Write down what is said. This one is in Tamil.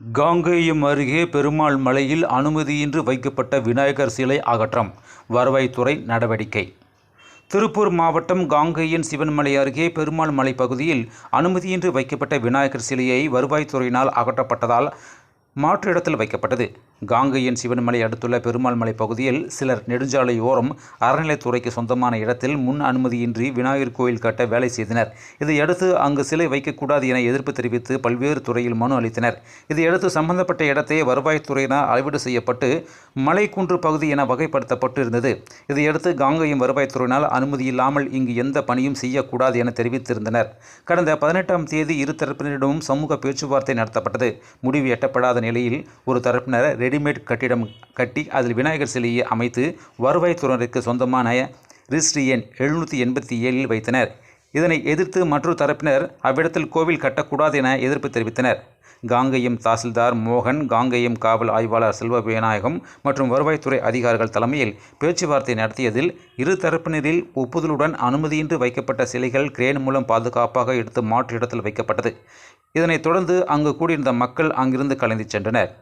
காங்கேயம் அருகே பெருமாள் மலையில் அனுமதியின்றி வைக்கப்பட்ட விநாயகர் சிலை அகற்றம் வருவாய்த்துறை நடவடிக்கை. திருப்பூர் மாவட்டம் காங்கேயன் சிவன்மலை அருகே பெருமாள் மலை பகுதியில் அனுமதியின்றி வைக்கப்பட்ட விநாயகர் சிலையை வருவாய்த்துறையினால் அகற்றப்பட்டதால் மாற்று இடத்தில் வைக்கப்பட்டது. காங்கையின் சிவன்மலை அடுத்துள்ள பெருமாள் மலை பகுதியில் சிலர் நெடுஞ்சாலையோரம் அறநிலைத்துறைக்கு சொந்தமான இடத்தில் முன் அனுமதியின்றி விநாயகர் கோயில் கட்ட வேலை செய்தனர். இதையடுத்து அங்கு சிலை வைக்கக்கூடாது என எதிர்ப்பு தெரிவித்து பல்வேறு துறையில் மனு அளித்தனர். இதையடுத்து சம்பந்தப்பட்ட இடத்தை வருவாய்த்துறையினர் அளவீடு செய்யப்பட்டு மலைக்குன்று பகுதி என வகைப்படுத்தப்பட்டு இருந்தது இதையடுத்து காங்கையின் வருவாய்த்துறையினால் அனுமதி இல்லாமல் இங்கு எந்த பணியும் செய்யக்கூடாது என தெரிவித்திருந்தனர். கடந்த பதினெட்டாம் தேதி இரு தரப்பினரிடமும் சமூக பேச்சுவார்த்தை நடத்தப்பட்டது. முடிவு எட்டப்படாத நிலையில் ஒரு தரப்பினர் ரெடிமேட் கட்டிடம் கட்டி அதில் விநாயகர் சிலையை அமைத்து வருவாய்த்துறையினருக்கு சொந்தமான ரிஸ்ட் எண் எழுநூற்றி எண்பத்தி ஏழில் வைத்தனர். இதனை எதிர்த்து மற்றொரு தரப்பினர் அவ்விடத்தில் கோவில் கட்டக்கூடாது என எதிர்ப்பு தெரிவித்தனர். காங்கேயம் தாசில்தார் மோகன் காங்கேயம் காவல் ஆய்வாளர் செல்வ விநாயகம் மற்றும் வருவாய்த்துறை அதிகாரிகள் தலைமையில் பேச்சுவார்த்தை நடத்தியதில் இரு தரப்பினரில் ஒப்புதலுடன் அனுமதியின்றி வைக்கப்பட்ட சிலைகள் கிரேன் மூலம் பாதுகாப்பாக எடுத்து மாற்று இடத்தில் வைக்கப்பட்டது. இதனைத் தொடர்ந்து அங்கு கூடியிருந்த மக்கள் அங்கிருந்து கலைந்து சென்றனர்.